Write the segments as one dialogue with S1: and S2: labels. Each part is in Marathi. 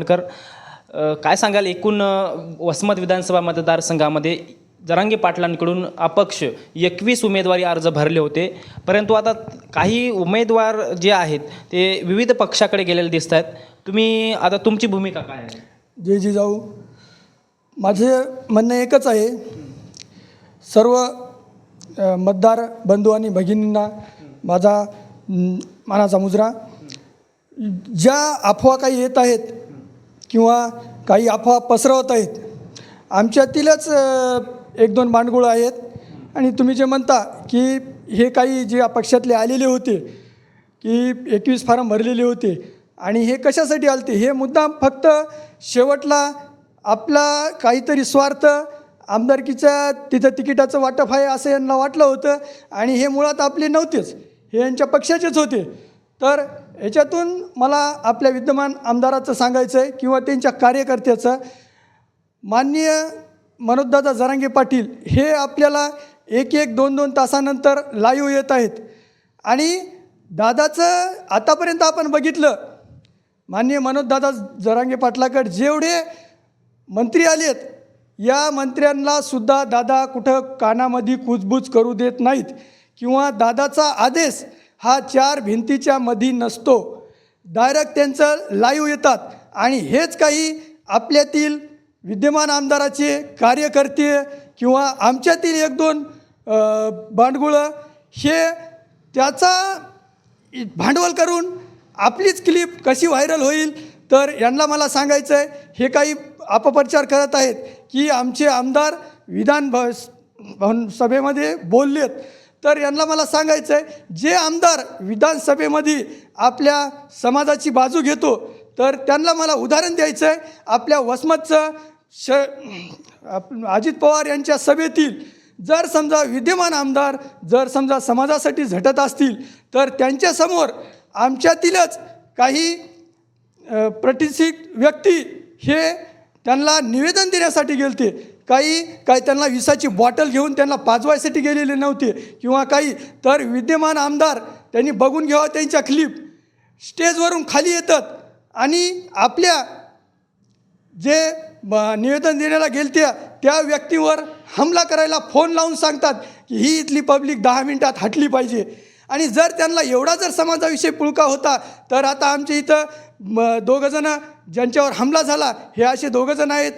S1: कर काय सांगाल एकूण वसमत विधानसभा मतदारसंघामध्ये जरांगे पाटलांकडून अपक्ष एकवीस उमेदवारी अर्ज भरले होते परंतु आता काही उमेदवार जे आहेत ते विविध पक्षाकडे गेलेले दिसत आहेत. तुम्ही आता तुमची भूमिका काय आहे?
S2: जी जाऊ माझे म्हणणं एकच आहे सर्व मतदार बंधू आणि भगिनींना माझा मानाचा मुजरा. ज्या अफवा काही येत आहेत किंवा काही अफवा पसरवत आहेत आमच्यातीलच एक दोन बांडगुळं आहेत. आणि तुम्ही जे म्हणता की हे काही जे पक्षातले आलेले होते की एकवीस फॉर्म भरलेले होते आणि हे कशासाठी आलते? हे मुद्दाम फक्त शेवटला आपला काहीतरी स्वार्थ आमदारकीच्या तिथं तिकिटाचं वाटप आहे असं यांना वाटलं होतं आणि हे मुळात आपले नव्हतेच. हे यांच्या पक्षाचेच होते. तर याच्यातून मला आपल्या विद्यमान आमदाराचं सांगायचं आहे किंवा त्यांच्या कार्यकर्त्याचं. माननीय मनोजदादा जरांगे पाटील हे आपल्याला एक एक दोन दोन तासानंतर लाईव्ह येत आहेत. आणि दादाचं आतापर्यंत आपण बघितलं. माननीय मनोजदादा जरांगे पाटलाकड जेवढे मंत्री आलेत या मंत्र्यांना सुद्धा दादा कुठं कानामध्ये कुजबूज करू देत नाहीत. किंवा दादाचा आदेश हा चार भिंतीच्या मधी नसतो. डायरेक्ट त्यांचं लाईव्ह येतात. आणि हेच काही आपल्यातील विद्यमान आमदाराचे कार्यकर्ते किंवा आमच्यातील एक दोन भांडगुळं हे त्याचा भांडवल करून आपलीच क्लिप कशी व्हायरल होईल तर यांना मला सांगायचं आहे हे काही अपप्रचार करत आहेत की आमचे आमदार विधान भ भवन सभेमध्ये बोललेत. तर यांना मला सांगायचं आहे जे आमदार विधानसभेमध्ये आपल्या समाजाची बाजू घेतो तर त्यांना मला उदाहरण द्यायचं आहे आपल्या वसमतचं श अजित पवार यांच्या सभेतील जर समजा विद्यमान आमदार जर समजा समाजासाठी झटत असतील तर त्यांच्यासमोर आमच्यातीलच काही प्रतिष्ठित व्यक्ती हे त्यांना निवेदन देण्यासाठी गेलते. काही काही त्यांना विसाची बॉटल घेऊन त्यांना पाजवायसाठी गेलेले नव्हते. किंवा काही तर विद्यमान आमदार त्यांनी बघून घ्यावा त्यांच्या क्लिप स्टेजवरून खाली येतात. आणि आपल्या जे निवेदन देण्याला गेलत्या त्या व्यक्तीवर हमला करायला फोन लावून सांगतात की ही इथली पब्लिक दहा मिनटात हटली पाहिजे. आणि जर त्यांना एवढा जर समाजाविषयी पुळका होता तर आता आमच्या इथं दोघंजणं ज्यांच्यावर हमला झाला हे असे दोघंजण आहेत.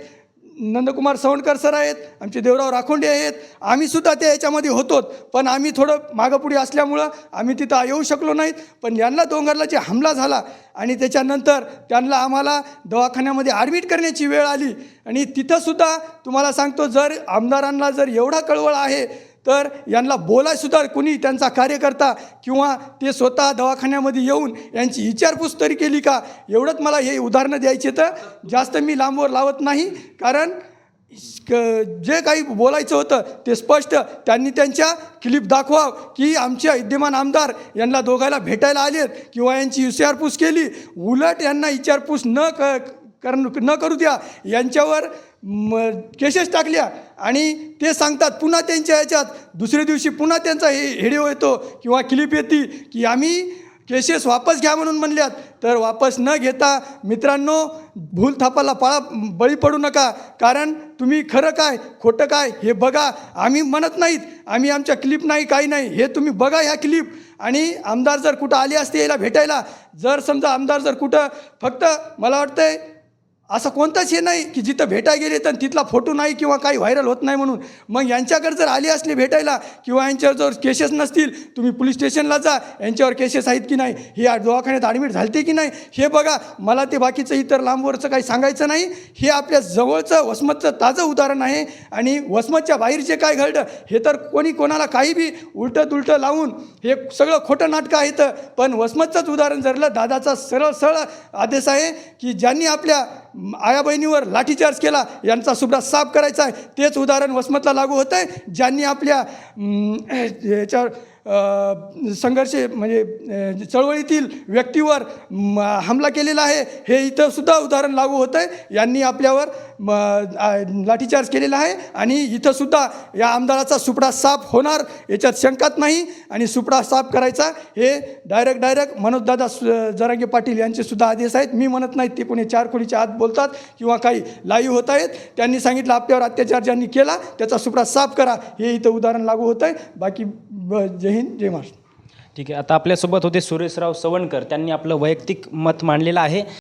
S2: नंदकुमार सवणकर सर आहेत आमचे देवराव राखोंडे आहेत. आम्हीसुद्धा त्या याच्यामध्ये होतोत पण आम्ही थोडं मागंपुढे असल्यामुळं आम्ही तिथं येऊ शकलो नाहीत. पण यांना डोंगरला जे हमला झाला आणि त्याच्यानंतर त्यांना आम्हाला दवाखान्यामध्ये ॲडमिट करण्याची वेळ आली. आणि तिथंसुद्धा तुम्हाला सांगतो जर आमदारांना जर एवढा कळवळ आहे तर यांना बोलायसुद्धा कुणी त्यांचा कार्यकर्ता किंवा ते स्वतः दवाखान्यामध्ये येऊन यांची विचारपूस तरी केली का? एवढंच मला हे उदाहरणं द्यायचे तर जास्त मी लांबवर लावत नाही. कारण क- जे काही बोलायचं होतं ते स्पष्ट. त्यांनी त्यांच्या क्लिप दाखवाव की आमच्या विद्यमान आमदार यांना दोघायला भेटायला आलेत किंवा यांची विचारपूस केली. उलट यांना विचारपूस न क कारण न करू द्या यांच्यावर म केसेस टाकल्या आणि ते सांगतात पुन्हा त्यांच्या ह्याच्यात दुसऱ्या दिवशी पुन्हा त्यांचा हे हेडिओ येतो किंवा क्लिप येते की आम्ही केसेस वापस घ्या म्हणून म्हणल्यात. तर वापस न घेता मित्रांनो भूल थापाला पाळा बळी पडू नका. कारण तुम्ही खरं काय खोटं काय हे बघा. आम्ही म्हणत नाहीत. आम्ही आमच्या क्लिप नाही काही नाही. हे तुम्ही बघा ह्या क्लिप. आणि आमदार जर कुठं आले असते याला भेटायला जर समजा आमदार जर कुठं फक्त मला वाटतंय असं कोणतंच हे नाही की जिथं भेटाय गेले तर तिथला फोटो नाही किंवा काही व्हायरल होत नाही म्हणून. मग यांच्याकडे जर आले असले भेटायला किंवा यांच्यावर जर केसेस नसतील तुम्ही पोलीस स्टेशनला जा यांच्यावर केसेस आहेत की नाही हे दवाखान्यात ॲडमिट झालते की नाही हे बघा. मला ते बाकीचं इतर लांबवरचं काही सांगायचं नाही. हे आपल्या जवळचं वसमतचं ताजं उदाहरण आहे. आणि वसमतच्या बाहेरचे काय घडलं हे तर कोणी कोणाला काही बी उलटं तुलटं लावून हे सगळं खोटं नाटकं आहेत. पण वसमतचंच उदाहरण धरलं. दादाचा सरळ सरळ आदेश आहे की ज्यांनी आपल्या आया बहिणीवर लाठीचार्ज केला यांचा सुभ्रा साफ करायचा आहे. तेच उदाहरण वसमतला लागू होतं आहे ज्यांनी आपल्या याच्यावर संघर्ष म्हणजे चळवळीतील व्यक्तीवर हमला केलेला आहे हे इथंसुद्धा उदाहरण लागू होतं आहे यांनी आपल्यावर म, लाठीचार्ज केलेला आहे आणि इथंसुद्धा या आमदाराचा सुपडा साफ होणार याच्यात शंकात नाही. आणि सुपडा साफ करायचा हे डायरेक्ट डायरेक्ट मनोजदादा सु जरांगे पाटील यांचेसुद्धा आदेश आहेत. मी म्हणत नाहीत ते कोणी चार खोलीच्या आत बोलतात किंवा काही लाईव्ह होत आहेत. त्यांनी सांगितलं आपल्यावर अत्याचार ज्यांनी केला त्याचा सुपडा साफ करा हे इथं उदाहरण लागू होतं आहे बाकी ब जय हिंद जय महाराष्ट्र
S1: ठीक आहे. आता आपल्यासोबत होते सुरेशराव सवणकर. त्यांनी आपलं वैयक्तिक मत मांडलेलं आहे.